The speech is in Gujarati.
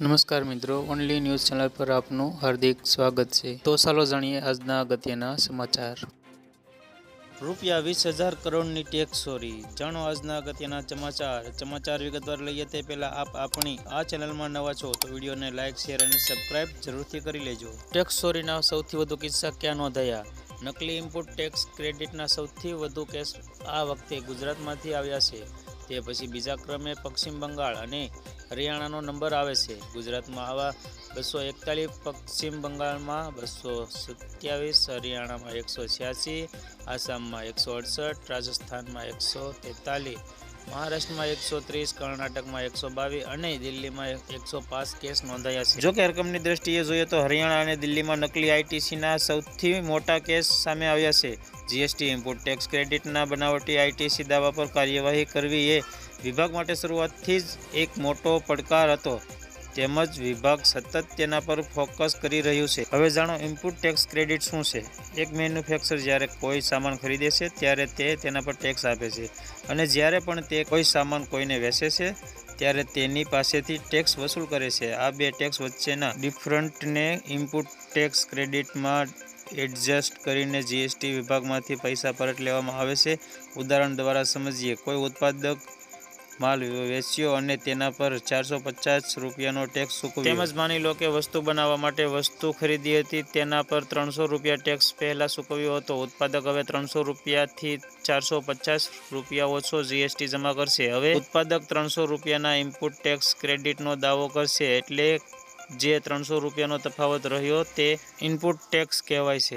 નમસ્કાર મિત્રો ઓનલી ન્યૂઝ ચેનલ પર આપનું હાર્દિક સ્વાગત છે. તો ચાલો જાણીએ આજના અગત્યના સમાચાર. રૂપિયા વીસ હજાર કરોડની ટેક્સ ચોરી. જાણો આજના અગત્યના સમાચાર. સમાચાર વિગતવાર લઈએ તે પહેલાં આપ આપણી આ ચેનલમાં નવા છો, તો વિડીયોને લાઇક શેર અને સબસ્ક્રાઇબ જરૂરથી કરી લેજો. ટેક્સ ચોરીના સૌથી વધુ કિસ્સા ક્યાં નોંધાયા? નકલી ઇનપુટ ટેક્સ ક્રેડિટના સૌથી વધુ કેસ આ વખતે ગુજરાતમાંથી આવ્યા છે. તે પછી બીજા ક્રમે પશ્ચિમ બંગાળ અને હરિયાણાનો નંબર આવે છે. ગુજરાતમાં આવા બસો એકતાલીસ પશ્ચિમ બંગાળમાં બસો સત્યાવીસ, હરિયાણામાં એકસો છ્યાસી, આસામમાં એકસો અડસઠ, રાજસ્થાનમાં એકસો તેતાલીસ મહારાષ્ટ્રમાં એકસો ત્રીસ, કર્ણાટકમાં એકસો બાવીસ અને દિલ્હીમાં એકસો પાંચ કેસ નોંધાયા છે. જોકે રકમની દ્રષ્ટિએ જોઈએ તો હરિયાણા અને દિલ્હીમાં નકલી આઈટીસીના સૌથી મોટા કેસ સામે આવ્યા છે. જીએસટી, ઇમ્પોર્ટ ટેક્સ ક્રેડિટના બનાવટી આઈટીસી દાવા પર કાર્યવાહી કરવી એ વિભાગ માટે શરૂઆતથી જ એક મોટો પડકાર હતો. તેમજ વિભાગ સતત તેના પર ફોકસ કરી રહ્યું છે. હવે જાણો ઇનપુટ ટેક્સ ક્રેડિટ શું છે? એક મેન્યુફેક્ચર જ્યારે કોઈ સામાન ખરીદે છે, ત્યારે તે તેના પર ટેક્સ આપે છે. અને જ્યારે પણ તે કોઈ સામાન કોઈને વેચે છે, ત્યારે તેની પાસેથી ટેક્સ વસૂલ કરે છે. આ બે ટેક્સ વચ્ચેના ડિફરન્ટને ઇનપુટ ટેક્સ ક્રેડિટમાં એડજસ્ટ કરીને જીએસટી વિભાગમાંથી પૈસા પરત લેવામાં આવે છે. ઉદાહરણ દ્વારા સમજીએ, કોઈ ઉત્પાદક માલ વેચ્યો અને તેના પર ચારસો પચાસ રૂપિયાનો ટેક્સ ચૂકવ્યો. તેમજ માની લો કે વસ્તુ બનાવવા માટે વસ્તુ ખરીદી હતી, તેના પર ત્રણસો રૂપિયા ટેક્સ પહેલાં ચૂકવ્યો હતો. ઉત્પાદક હવે ત્રણસો રૂપિયાથી ચારસો પચાસ રૂપિયા ઓછો જીએસટી જમા કરશે. હવે ઉત્પાદક ત્રણસો રૂપિયાના ઇનપુટ ટેક્સ ક્રેડિટનો દાવો કરશે એટલે જે ત્રણસો રૂપિયાનો તફાવત રહ્યો તે ઇનપુટ ટેક્સ કહેવાય છે.